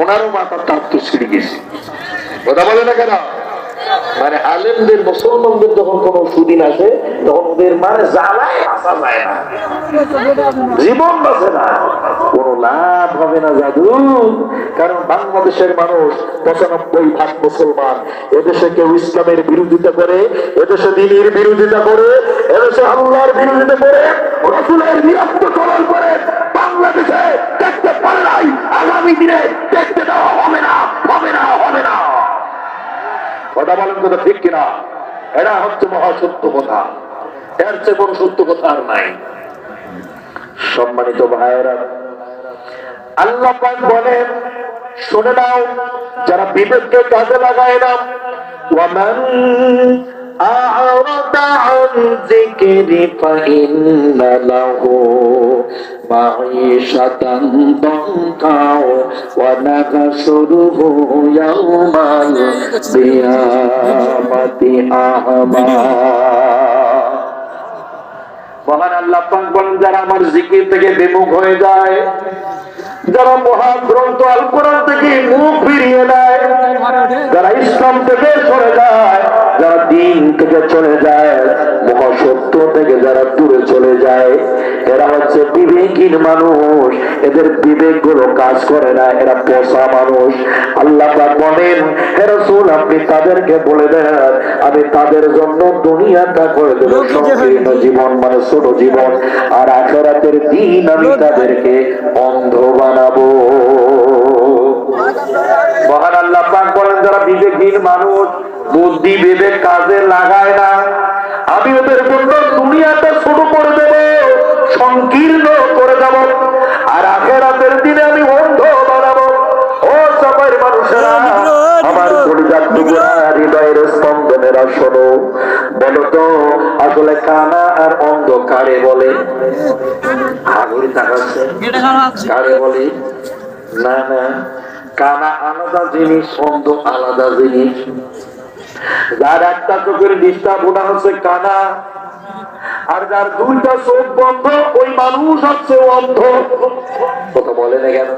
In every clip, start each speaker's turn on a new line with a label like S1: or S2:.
S1: ওনারও মাথার তো ছিঁড়ে গেছে। কথা বলে না কেন? মানে আলেমদের, মুসলমানদের যখন কোন সুদিন আসে, তখন ওদের মানে জীবন বাঁচে না। কোন লাভ হবে না জাদু। কারণ বাংলাদেশের মানুষ পঁচানব্বই ভাগ মুসলমান। এদেশে কেউ ইসলামের বিরোধিতা করে, এদেশে দিনের বিরোধিতা করে, এদেশে আল্লাহর বিরোধিতা করে, রসুলের বিরক্ত চলন করে বাংলাদেশে দেখতে পারলাই আগামী দিনে দেখতে দেওয়া হবে না হবে না হবে না কথা বলেন কথা ঠিক কিনা এরা হচ্ছে মহা সত্য কথা এর চেয়ে কোন সত্য কথা আর নাই সম্মানিত ভাইয়েরা আল্লাহ পাক বলেন শুনে নাও যারা বিবেককে কাজে লাগায় না ওয়ামান أعرض عن ذكري فإن له معيشة ضنكا ونحشره يوم القيامة أعمى মহান আল্লাহ পাক বলেন যারা আমার জিকির থেকে বিমুখ হয়ে যায় যারা মহাগ্রন্থ আল কোরআন থেকে মুখ ফিরিয়ে দেয় যারা ইসলাম থেকে সরে যায় যারা দিন থেকে চলে যায় মহাসত্য থেকে যারা দূরে চলে যায় এরা হচ্ছে বিবেকহীন মানুষ। এদের বিবেকগুলো কাজ করে না এরা পচা মানুষ। আল্লাহ বলেন হে রাসূল আপনি তাদেরকে বলে দেন আমি তাদের জন্য দুনিয়াটা করে দেব সংকীর্ণ জীবন মানে ছোট জীবন। আর আখেরাতের দিন আমি তাদেরকে অন্ধ বানাবো। মহান আল্লাহ পাক বলেন যারা বিবেকহীন মানুষ বুদ্ধি বিবেক কাজে লাগায় না। আমি ওদের জন্য দুনিয়াটা হৃদয়ের স্পন্দনেরা শোনো বলো তো আসলে কানা আর অন্ধ কারে বলে? হাগুড়ি তাকাচ্ছে কারে বলে? না না। কানা আলাদা জিনিস অন্ধ আলাদা জিনিস। যার একটা চোখের ডিস্টার্ব ওটা হচ্ছে কানা আর যার দুইটা চোখ বন্ধ ওই মানুষ হচ্ছে অন্ধ। কথা বলে না কেন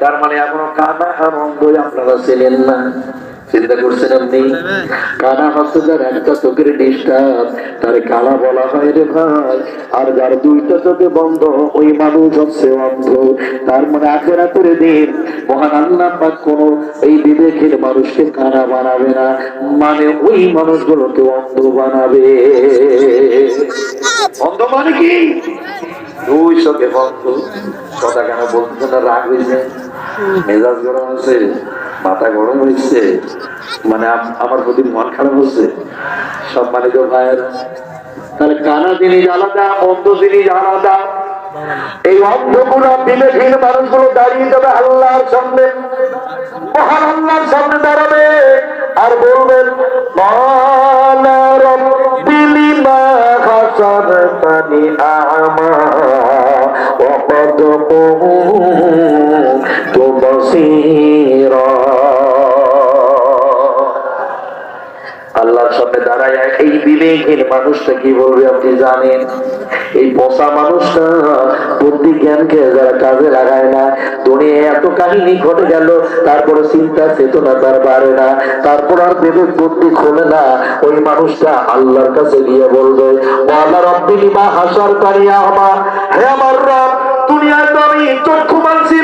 S1: তার মানে এখনও কানা আর অন্ধই আপনারা চেনেন না। চিন্তা করছেন আপনি কানা হচ্ছে যার একটা চোখের ডিস্টার্ব তার কানা বলা হয় রে ভাই। আর যার দুইটা চোখে বন্ধ ওই মানুষ হচ্ছে অন্ধ। তার মানে দিন মহান আল্লাহ পাক কোন এই বিবেকের মানুষকে কানা বানাবে না। মানে ওই মানুষগুলোকে অন্ধ বানাবে। অন্ধ মানে কি? দুই চোখে বন্ধ। কথা কেন বলতেছে না রাগ হয়েছে মেজাজ গরম আছে মাথা গরম হয়েছে। মানে আমার প্রতি মন খারাপ হচ্ছে। সম্মানিত ভাইয়ের, তাহলে কানা জিনিস আলাদা, অন্ধ জিনিস আলাদা। এই অন্ধগুলো মানুষগুলো দাঁড়িয়ে যাবে আল্লাহর সামনে। মহান আল্লাহর সামনে দাঁড়াবে আর বলবেন আ'মা ওয়া قد সামনে দাঁড়ায় এই বিবেকহীন মানুষটা কি বলবে আপনি জানেন? এই পচা মানুষটা বুদ্ধি জ্ঞানকে যারা কাজে লাগায় না দুনিয়া এত কাহিনী ঘটে গেল, তারপরে চিন্তা চেতনা তার বাড়ে না, তারপর আর বিবেক বুদ্ধি খোলে না। ওই মানুষটা আল্লাহর কাছে গিয়ে বলবে আল্লাহ রব্বিলি মা হাসার কারিয়া আমার হে আমার রব, দুনিয়ায় তো আমি চক্ষু হাসে